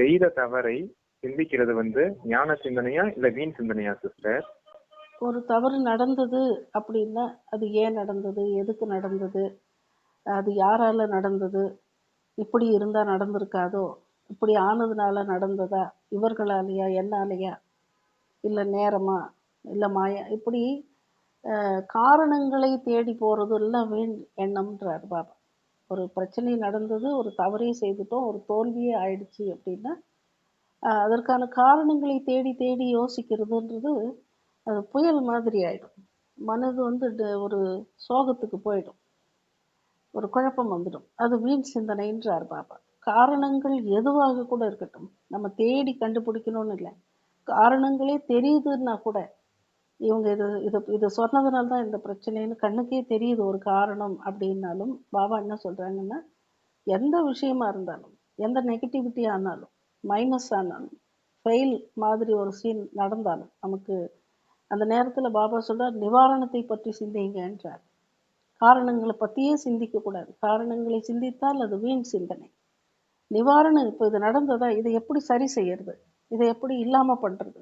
செய்த தவறை சிந்திக்கிறது வந்து ஞான சிந்தனையா இல்ல வீண் சிந்தனையா சிஸ்டர்? ஒரு தவறு நடந்தது அப்படின்னா அது ஏன் நடந்தது? எதுக்கு நடந்தது? அது யாரால நடந்தது? இப்படி இருந்தா நடந்திருக்காதோ? இப்படி ஆனதுனால நடந்ததா? இவர்களாலேயா? என்னாலேயா? இல்லை நேரமா? இல்லை மாயா? இப்படி காரணங்களை தேடி போறது எல்லாம் வீண் எண்ணம்ன்றார் பாபா. ஒரு பிரச்சனை நடந்தது ஒரு தவறே செய்துட்டோம் ஒரு தோல்வியே ஆயிடுச்சு அப்படின்னா அதற்கான காரணங்களை தேடி தேடி யோசிக்கிறதுன்றது அது புயல் மாதிரி ஆயிடும். மனது வந்து ட- ஒரு சோகத்துக்கு போயிடும். ஒரு குழப்பம் வந்துடும். அது வீண் சிந்தனைன்றார் பாபா. காரணங்கள் எதுவாக கூட இருக்கட்டும். நம்ம தேடி கண்டுபிடிக்கணும்னு இல்லை. காரணங்களே தெரியுதுன்னா கூட இவங்க இது இது இது சொன்னதுனால தான் இந்த பிரச்சனைன்னு கண்ணுக்கே தெரியுது ஒரு காரணம் அப்படின்னாலும் பாபா என்ன சொல்கிறாங்கன்னா எந்த விஷயமா இருந்தாலும் எந்த நெகட்டிவிட்டி ஆனாலும் மைனஸ் ஆனாலும் ஃபெயில் மாதிரி ஒரு சீன் நடந்தாலும் நமக்கு அந்த நேரத்தில் பாபா சொல்கிறார் நிவாரணத்தை பற்றி சிந்திங்கன்றார். காரணங்களை பற்றியே சிந்திக்கக்கூடாது. காரணங்களை சிந்தித்தால் அது வீண் சிந்தனை. நிவாரணம் இப்போ இது நடந்ததா இதை எப்படி சரி செய்யறது? இதை எப்படி இல்லாமல் பண்ணுறது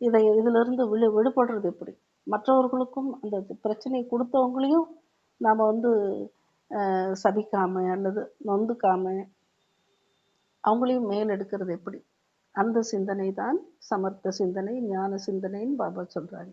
இதை இதிலிருந்து விழு விடுபடுறது எப்படி? மற்றவர்களுக்கும் அந்த பிரச்சனை கொடுத்தவங்களையும் நாம் வந்து சபிக்காம அல்லது நொந்துக்காம அவங்களையும் மேலெடுக்கிறது எப்படி? அந்த சிந்தனை தான் சமர்த்த சிந்தனை ஞான சிந்தனைன்னு பாபா சொல்கிறாங்க